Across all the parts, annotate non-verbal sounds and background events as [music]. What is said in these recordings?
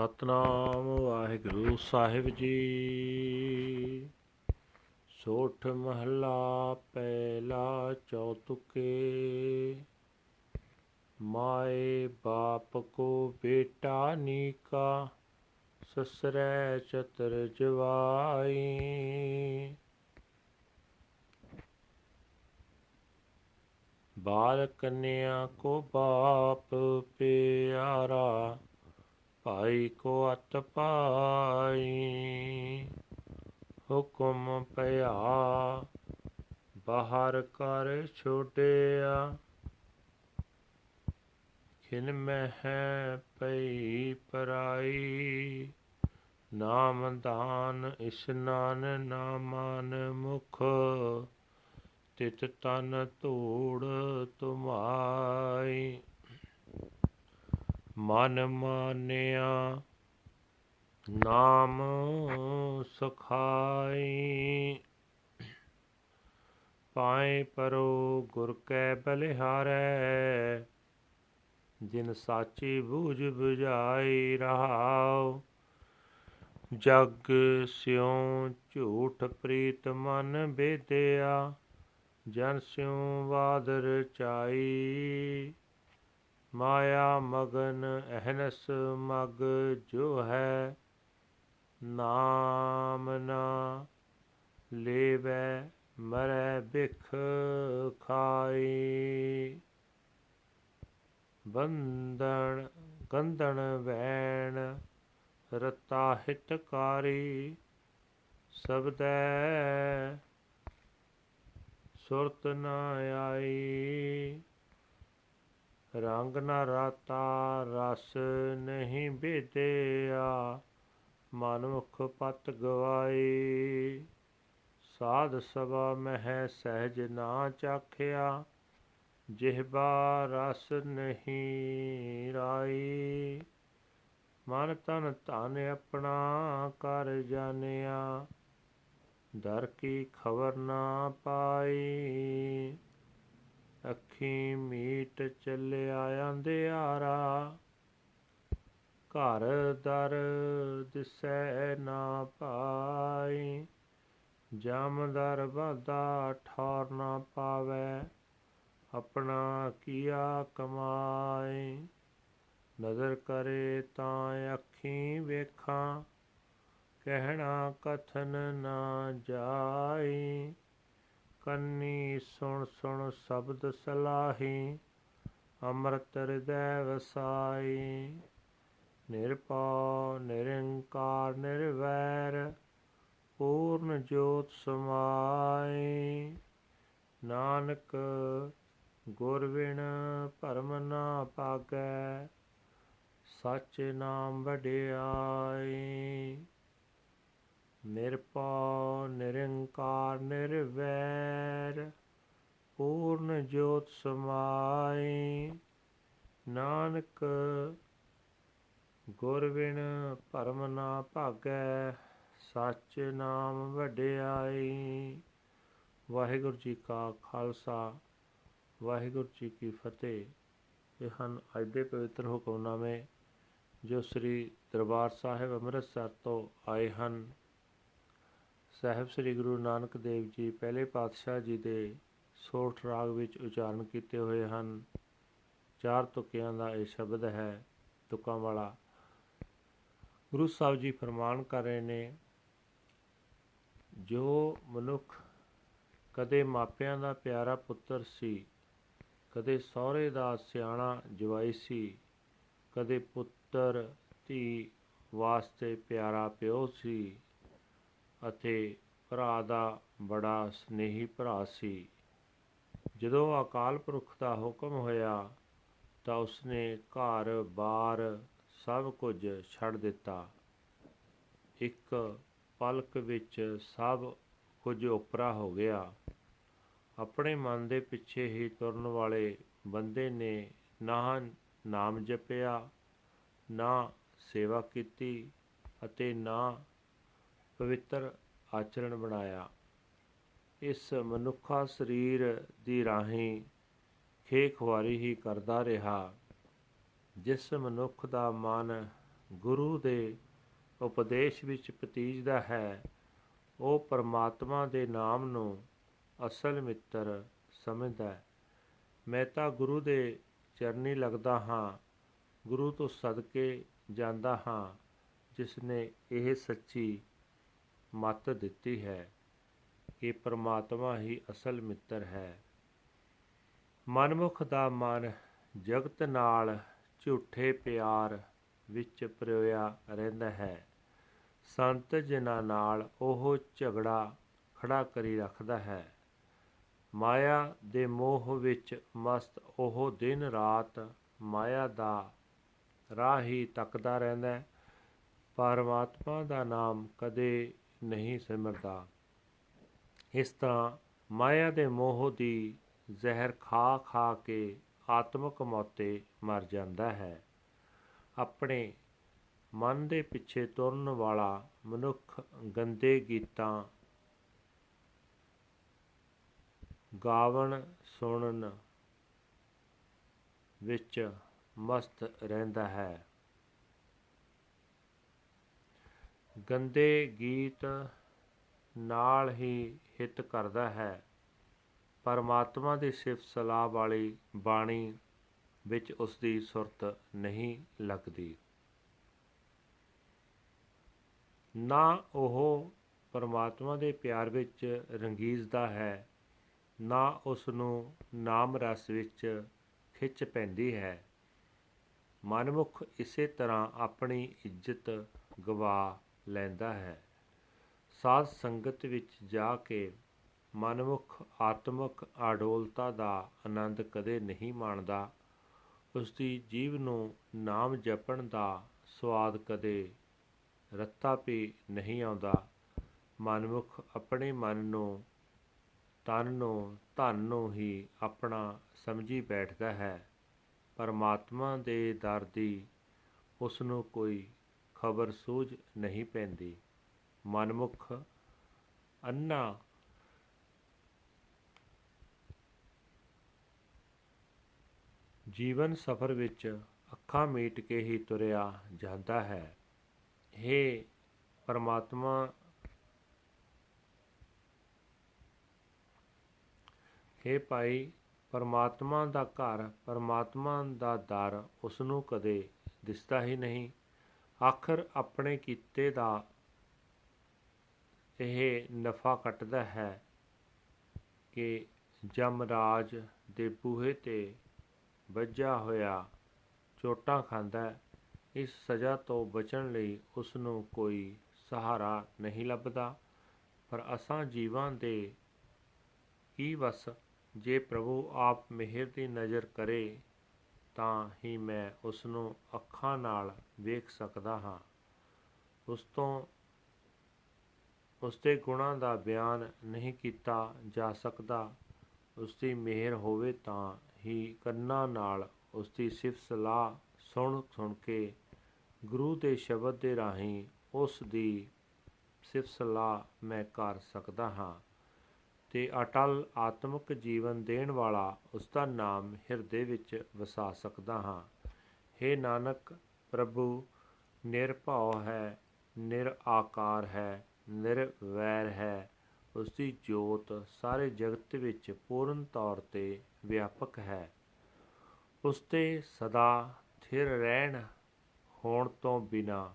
ਸਤਨਾਮ ਵਾਹਿਗੁਰੂ ਸਾਹਿਬ ਜੀ। ਸੋਠ ਮਹਲਾ ਪਹਿਲਾ ਚੌਤੁਕੇ। ਮਾਏ ਬਾਪ ਕੋ ਬੇਟਾ ਨੀਕਾ, ਸਸਰੈ ਚਤਰ ਜਵਾਈ। ਬਾਲ ਕੰਨਿਆ ਕੋ ਬਾਪ ਪਿਆਰਾ ਭਾਈ ਕੋ ਅਤ ਪਾਈ ਹੁਕਮ ਪਿਆ, ਬਾਹਰ ਕਰ ਛੋਟਿਆ। ਖਿਨ ਮੈਂ ਹੈ ਪਈ ਪਰਾਈ, ਨਾਮ ਦਾਨ ਇਸ਼ਨਾਨ ਨਾਮਾਨ ਮੁਖ, ਤਿਤ ਤਨ ਧੂੜ ਮਨ ਮਾਨਿਆ, ਨਾਮ ਸਖਾਈ। ਪਾਏ ਪਰੋ ਗੁਰ ਕੈ ਬਲਿਹਾਰੈ, ਜਿਨ ਸਾਚੀ ਬੂਝ 부ਝਾਈ ਰਹਾਉ। ਜਗ ਸਿਉ ਝੂਠ ਪ੍ਰੀਤ ਮਨ ਬੇਦਿਆ, ਜਨ ਸਿਉ ਬਾਦ ਚਾਈ। ਮਾਇਆ ਮਗਨ ਅਹਨਸ ਮਗ ਜੋ ਹੈ, ਨਾਮ ਨਾ ਲੇਵੈ ਮਰੈ ਬਿਖ ਖਾਈ। ਬੰਦਨ ਗੰਧਨ ਵੈਣ ਰਤਾ ਹਿਤਕਾਰੀ ਸਬਦੈ ਸੁਰਤ ਨ ਆਈ। ਰੰਗ ਨਾ ਰਾਤਾ ਰਸ ਨਹੀਂ ਭੇਦਿਆ ਮਨੁਖ ਪਤ ਗਵਾਈ ਸਾਧ ਸਭਾ ਮਹਿ ਸਹਿਜ ਨਾ ਚਾਖਿਆ ਜਿਹਬਾ ਰਸ ਨਹੀਂ ਰਾਈ ਮਨ ਤਨ ਧਨ ਆਪਣਾ ਕਰ ਜਾਣਿਆ, ਦਰ ਕੀ ਖਬਰ ਨਾ ਪਾਈ ਅੱਖੀ ਮੀਟ ਚੱਲਿਆ ਅੰਧਿਆਰਾ ਘਰ ਦਰ ਦਿਸੈ ਨਾ ਪਾਈ ਜਮਦਰ ਵਾਦਾ ਠੌਰ ਨਾ ਪਾਵੇ, ਆਪਣਾ ਕੀਆ ਕਮਾਈ। ਨਜ਼ਰ ਕਰੇ ਤਾਂ ਅੱਖੀ ਵੇਖਾਂ, ਕਹਿਣਾ ਕਥਨ ਨਾ ਜਾਈ। ਕੰਨੀ ਸੁਣ ਸੁਣ ਸ਼ਬਦ ਸਲਾਹੀ, ਅੰਮ੍ਰਿਤ ਹਿਰਦੈ ਵਸਾਈ। ਨਿਰਪਉ ਨਿਰੰਕਾਰ, ਨਿਰਵੈਰ, ਪੂਰਨ ਜੋਤ ਸਮਾਈ। ਨਾਨਕ ਗੁਰ ਬਿਨ ਭਰਮ ਨਾ ਪਾਗੈ ਸਚ ਨਾਮ ਵਡਿਆਈ। ਨਿਰਪਉ ਨਿਰੰਕਾਰ ਨਿਰਵੈਰ, ਪੂਰਨ ਜੋਤ ਸਮਾਈ। ਨਾਨਕ ਗੁਰ ਬਿਨ ਭਰਮ ਨਾ ਭਾਗੈ, ਸਚ ਨਾਮ ਵਡਿਆਈ। ਵਾਹਿਗੁਰੂ ਜੀ ਕਾ ਖਾਲਸਾ, ਵਾਹਿਗੁਰੂ ਜੀ ਕੀ ਫਤਿਹ। ਇਹ ਹਨ ਅੱਜ ਦੇ ਪਵਿੱਤਰ ਹੁਕਮਨਾਮੇ ਜੋ ਸ੍ਰੀ ਦਰਬਾਰ ਸਾਹਿਬ ਅੰਮ੍ਰਿਤਸਰ ਤੋਂ ਆਏ ਹਨ। ਸਾਹਿਬ ਸ੍ਰੀ ਗੁਰੂ ਨਾਨਕ ਦੇਵ ਜੀ ਪਹਿਲੇ ਪਾਤਸ਼ਾਹ ਜੀ ਦੇ ਸੋਠ ਰਾਗ ਵਿੱਚ ਉਚਾਰਨ ਕੀਤੇ ਹੋਏ ਹਨ। ਚਾਰ ਤੁਕਿਆਂ ਦਾ ਇਹ ਸ਼ਬਦ ਹੈ, ਤੁਕਾਂ ਵਾਲਾ। ਗੁਰੂ ਸਾਹਿਬ ਜੀ ਫਰਮਾਨ ਕਰ ਰਹੇ ਨੇ, ਜੋ ਮਨੁੱਖ ਕਦੇ ਮਾਪਿਆਂ ਦਾ ਪਿਆਰਾ ਪੁੱਤਰ ਸੀ, ਕਦੇ ਸਹੁਰੇ ਦਾ ਸਿਆਣਾ ਜਵਾਈ ਸੀ, ਕਦੇ ਪੁੱਤਰ ਧੀ ਵਾਸਤੇ ਪਿਆਰਾ ਪਿਓ ਸੀ ਅਤੇ ਭਰਾ ਦਾ ਬੜਾ ਸਨੇਹੀ ਭਰਾ ਸੀ। ਜਦੋਂ ਅਕਾਲ ਪੁਰਖ ਦਾ ਹੁਕਮ ਹੋਇਆ, ਤਾਂ ਉਸਨੇ ਘਰ-ਬਾਰ ਸਭ ਕੁਝ ਛੱਡ ਦਿੱਤਾ। ਇੱਕ ਪਲਕ ਵਿੱਚ ਸਭ ਕੁਝ ਉਪਰਾ ਹੋ ਗਿਆ। ਆਪਣੇ ਮਨ ਦੇ ਪਿੱਛੇ ਹੀ ਤੁਰਨ ਵਾਲੇ ਬੰਦੇ ਨੇ ਨਾ ਨਾਮ ਜਪਿਆ, ਨਾ ਸੇਵਾ ਕੀਤੀ ਅਤੇ ਨਾ ਪਵਿੱਤਰ ਆਚਰਣ ਬਣਾਇਆ। ਇਸ ਮਨੁੱਖਾ ਸਰੀਰ ਦੀ ਰਾਹੀਂ ਖੇਖਵਾਰੀ ਹੀ ਕਰਦਾ ਰਿਹਾ, ਜਿਸ ਮਨੁੱਖ ਦਾ ਮਨ ਗੁਰੂ ਦੇ ਉਪਦੇਸ਼ ਵਿੱਚ ਪਤੀਜਦਾ ਹੈ, ਉਹ ਪਰਮਾਤਮਾ ਦੇ ਨਾਮ ਨੂੰ ਅਸਲ ਮਿੱਤਰ ਸਮਝਦਾ ਹੈ। ਮੈਂ ਤਾਂ ਗੁਰੂ ਦੇ ਚਰਨੀ ਲੱਗਦਾ ਹਾਂ, ਗੁਰੂ ਤੋਂ ਸਦਕੇ ਜਾਂਦਾ ਹਾਂ ਜਿਸ ਨੇ ਇਹ ਸੱਚੀ ਮੱਤ ਦਿੱਤੀ ਹੈ ਕਿ ਪਰਮਾਤਮਾ ਹੀ ਅਸਲ ਮਿੱਤਰ ਹੈ। ਮਨਮੁਖ ਦਾ ਮਨ ਜਗਤ ਨਾਲ ਝੂਠੇ ਪਿਆਰ ਵਿੱਚ ਪਰੋਇਆ ਰਹਿੰਦਾ ਹੈ। ਸੰਤ ਜਿਨ੍ਹਾਂ ਨਾਲ ਉਹ ਝਗੜਾ ਖੜਾ ਕਰੀ ਰੱਖਦਾ ਹੈ। ਮਾਇਆ ਦੇ ਮੋਹ ਵਿੱਚ ਮਸਤ ਉਹ ਦਿਨ ਰਾਤ ਮਾਇਆ ਦਾ ਰਾਹ ਹੀ ਤੱਕਦਾ ਰਹਿੰਦਾ ਹੈ। ਪਰਮਾਤਮਾ ਦਾ ਨਾਮ ਕਦੇ ਨਹੀਂ ਸਿਮਰਦਾ। ਇਸ ਤਰ੍ਹਾਂ ਮਾਇਆ ਦੇ ਮੋਹ ਦੀ ਜ਼ਹਿਰ ਖਾ ਖਾ ਕੇ ਆਤਮਕ ਮੌਤੇ ਮਰ ਜਾਂਦਾ ਹੈ। ਆਪਣੇ ਮਨ ਦੇ ਪਿੱਛੇ ਤੁਰਨ ਵਾਲਾ ਮਨੁੱਖ ਗੰਦੇ ਗੀਤਾਂ ਗਾਵਣ ਸੁਣਨ ਵਿੱਚ ਮਸਤ ਰਹਿੰਦਾ ਹੈ। ਗੰਦੇ ਗੀਤ ਨਾਲ ਹੀ ਹਿੱਤ ਕਰਦਾ ਹੈ। ਪਰਮਾਤਮਾ ਦੀ ਸਿਫਤ ਸਲਾਹ ਵਾਲੀ ਬਾਣੀ ਵਿੱਚ ਉਸ ਦੀ ਸੁਰਤ ਨਹੀਂ ਲੱਗਦੀ। ਨਾ ਉਹ ਪਰਮਾਤਮਾ ਦੇ ਪਿਆਰ ਵਿੱਚ ਰੰਗੀਜ਼ਦਾ ਹੈ, ਨਾ ਉਸ ਨੂੰ ਨਾਮ ਰਸ ਵਿੱਚ ਖਿੱਚ ਪੈਂਦੀ ਹੈ। ਮਨਮੁਖ ਇਸੇ ਤਰ੍ਹਾਂ ਆਪਣੀ ਇੱਜ਼ਤ ਗਵਾ ਲੈਂਦਾ ਹੈ। ਸਾਧ ਸੰਗਤ ਵਿੱਚ ਜਾ ਕੇ ਮਨਮੁਖ ਆਤਮਿਕ ਆਡੋਲਤਾ ਦਾ ਆਨੰਦ ਕਦੇ ਨਹੀਂ ਮਾਣਦਾ। ਉਸ ਦੀ ਜੀਵ ਨੂੰ ਨਾਮ ਜਪਣ ਦਾ ਸਵਾਦ ਕਦੇ ਰੱਤਾ ਵੀ ਨਹੀਂ ਆਉਂਦਾ। ਮਨਮੁਖ ਆਪਣੇ ਮਨ ਨੂੰ, ਤਨ ਨੂੰ, ਧਨ ਨੂੰ ਹੀ ਆਪਣਾ ਸਮਝੀ ਬੈਠਦਾ ਹੈ। ਪਰਮਾਤਮਾ ਦੇ ਦਰ ਦੀ ਉਸ ਨੂੰ ਕੋਈ ਖਬਰ ਸੂਝ ਨਹੀਂ ਪੈਂਦੀ। ਮਨਮੁਖ ਅੰਨਾ ਜੀਵਨ ਸਫਰ ਵਿੱਚ ਅੱਖਾਂ ਮੀਟ ਕੇ ਹੀ ਤੁਰਿਆ ਜਾਂਦਾ ਹੈ। हे ਪਰਮਾਤਮਾ हे ਭਾਈ, ਪਰਮਾਤਮਾ ਦਾ ਘਰ ਪਰਮਾਤਮਾ ਦਾ ਦਰ ਉਸ ਨੂੰ ਕਦੇ ਦਿਸਦਾ ਹੀ ਨਹੀਂ। ਆਖਰ ਆਪਣੇ ਕੀਤੇ ਦਾ ਇਹ ਨਫਾ ਕੱਟਦਾ ਹੈ ਕਿ ਜਮਰਾਜ ਦੇ ਬੂਹੇ ਤੇ ਵੱਜਾ ਹੋਇਆ ਚੋਟਾਂ ਖਾਂਦਾ ਇਸ ਸਜ਼ਾ ਤੋਂ ਬਚਣ ਲਈ ਉਸ ਨੂੰ ਕੋਈ ਸਹਾਰਾ ਨਹੀਂ ਲੱਭਦਾ। ਪਰ ਅਸਾਂ ਜੀਵਾਂ ਦੇ ਕੀ ਵਸ? ਜੇ ਪ੍ਰਭੂ ਆਪ ਮਿਹਰ ਦੀ ਨਜ਼ਰ ਕਰੇ ਤਾਂ ਹੀ ਮੈਂ ਉਸ ਨੂੰ ਅੱਖਾਂ ਨਾਲ ਵੇਖ ਸਕਦਾ ਹਾਂ। ਉਸ ਤੋਂ ਉਸ ਦੇ ਗੁਣਾਂ ਦਾ ਬਿਆਨ ਨਹੀਂ ਕੀਤਾ ਜਾ ਸਕਦਾ। ਉਸ ਦੀ ਮਿਹਰ ਹੋਵੇ ਤਾਂ ਹੀ ਕੰਨਾਂ ਨਾਲ ਉਸ ਦੀ ਸਿਫਤ ਸਲਾਹ ਸੁਣ ਸੁਣ ਕੇ ਗੁਰੂ ਦੇ ਸ਼ਬਦ ਦੇ ਰਾਹੀਂ ਉਸ ਦੀ ਸਿਫਤ ਸਲਾਹ ਮੈਂ ਕਰ ਸਕਦਾ ਹਾਂ। ਤੇ ਅਟਲ ਆਤਮਿਕ ਜੀਵਨ ਦੇਣ ਵਾਲਾ ਉਸ ਦਾ ਨਾਮ ਹਿਰਦੇ ਵਿੱਚ ਵਸਾ ਸਕਦਾ ਹਾਂ। हे ਨਾਨਕ, ਪ੍ਰਭੂ, ਨਿਰਭਉ ਹੈ ਨਿਰਆਕਾਰ ਹੈ, ਨਿਰਵੈਰ ਹੈ ਉਸ ਦੀ ਜੋਤ ਸਾਰੇ ਜਗਤ ਵਿੱਚ ਪੂਰਨ ਤੌਰ ਤੇ ਵਿਆਪਕ ਹੈ। ਉਸ ਤੇ ਸਦਾ ਥਿਰ ਰਹਿਣ ਹੋਣ ਤੋਂ ਬਿਨਾ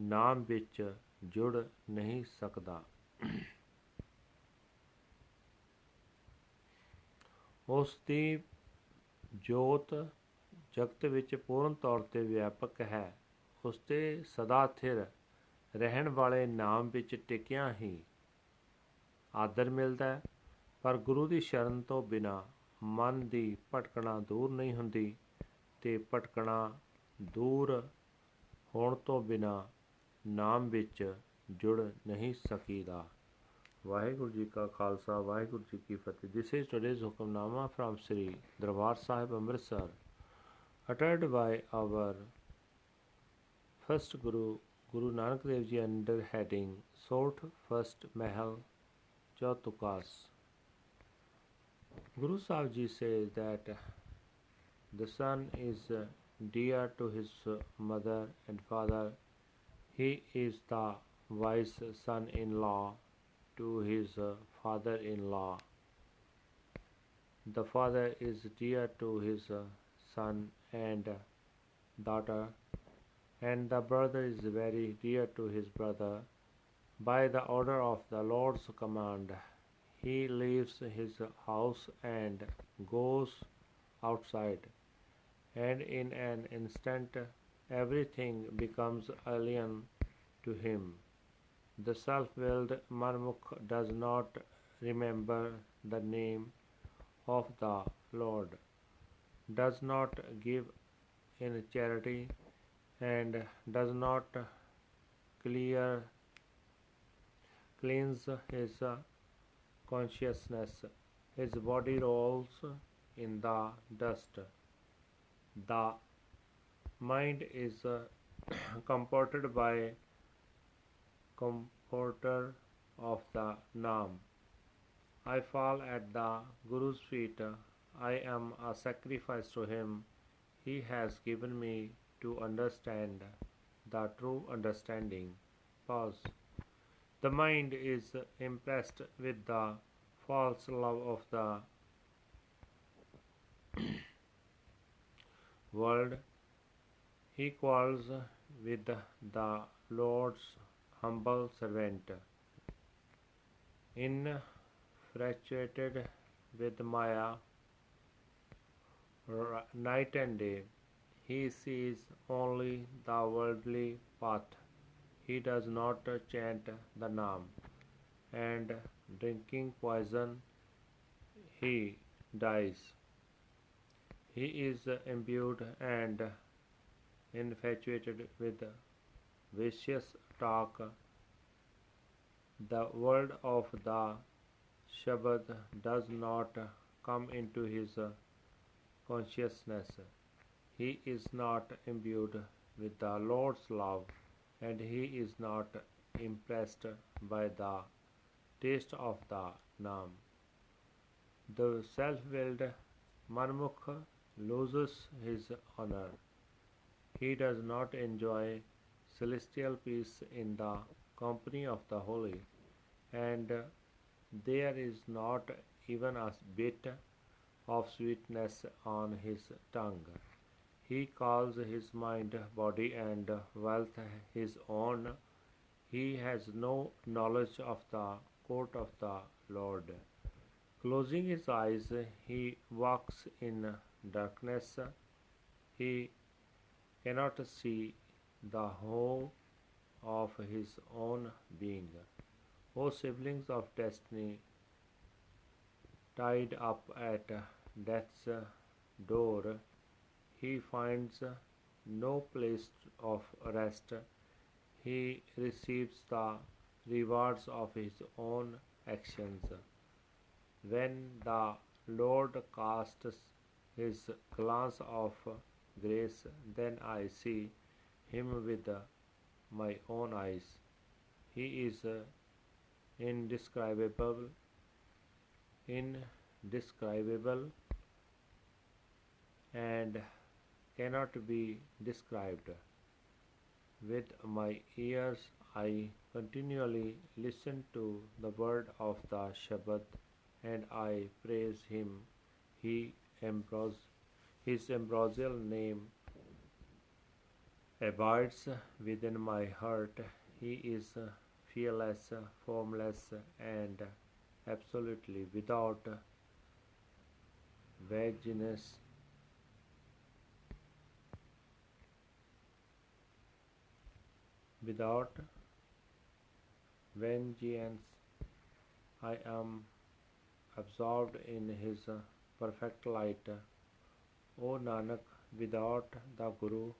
ਨਾਮ ਵਿੱਚ ਜੁੜ ਨਹੀਂ ਸਕਦਾ। ਉਸ ਦੀ ਜੋਤ ਜਗਤ ਵਿੱਚ ਪੂਰਨ ਤੌਰ ਤੇ ਵਿਆਪਕ ਹੈ। ਉਸ ਤੇ ਸਦਾ ਥਿਰ ਰਹਿਣ ਵਾਲੇ ਨਾਮ ਵਿੱਚ ਟਿਕਿਆ ਹੀ ਆਦਰ ਮਿਲਦਾ ਹੈ। ਪਰ ਗੁਰੂ ਦੀ ਸ਼ਰਨ ਤੋਂ ਬਿਨਾ ਮਨ ਦੀ ਭਟਕਣਾ ਦੂਰ ਨਹੀਂ ਹੁੰਦੀ ਤੇ ਭਟਕਣਾ ਦੂਰ ਹੋਣ ਤੋਂ ਬਿਨਾ ਨਾਮ ਵਿੱਚ ਜੁੜ ਨਹੀਂ ਸਕੀਦਾ। ਵਾਹਿਗੁਰੂ ਜੀ ਕਾ ਖਾਲਸਾ ਵਾਹਿਗੁਰੂ ਜੀ ਕੀ ਫਤਿਹ this is today's Hukamnama from Sri Darbar Sahib Amritsar uttered by our first guru guru nanak dev ji under heading sort first mahal chautukas guru sahib ji says that the sun is dear to his mother and father. He is the wise son in law to his uh, father in law. The father is dear to his uh, son and daughter, and the brother is very dear to his brother. By the order of the Lord's command, he leaves his house and goes outside, and in an instant everything becomes alien to him. The self willed Marmukh does not remember the name of the Lord, does not give in charity, and does not clear cleanse his consciousness. His body rolls in the dust. The mind is uh, [coughs] comforted by comforter of the Naam. I fall at the Guru's feet. I am a sacrifice to him. He has given me to understand the true understanding. Pause. The mind is impressed with the false love of the world. He quarrels with the Lord's humble servant. Infatuated with Maya, night and day, he sees only the worldly path. He does not chant the Naam, and drinking poison, he dies. He is imbued and infatuated with vicious talk. The word of the Shabad does not come into his consciousness. He is not imbued with the Lord's love and he is not impressed by the taste of the Naam. The self willed Marmukh loses his honor. He does not enjoy celestial peace in the company of the holy, and there is not even a bit of sweetness on his tongue. He calls his mind, body, and wealth his own. He has no knowledge of the court of the Lord. Closing his eyes, he walks in darkness. He cannot see the whole of his own being. O siblings of destiny, tied up at death's door, he finds no place of rest. He receives the rewards of his own actions. When the Lord casts his glance of grace, then I see him with my own eyes. He is indescribable, indescribable, and cannot be described. With my ears, I continually listen to the word of the Shabad and I praise him. He ambrose, his ambrosial name abides within my heart. He is fearless, formless, and absolutely without vagueness Without vengeance, I am absorbed in His perfect light. O Nanak, without the Guru,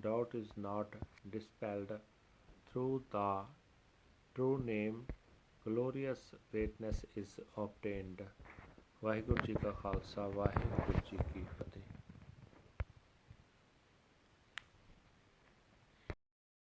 doubt is not dispelled through the true name glorious greatness is obtained Waheguru ji का खालसा वाहिगुरु जी की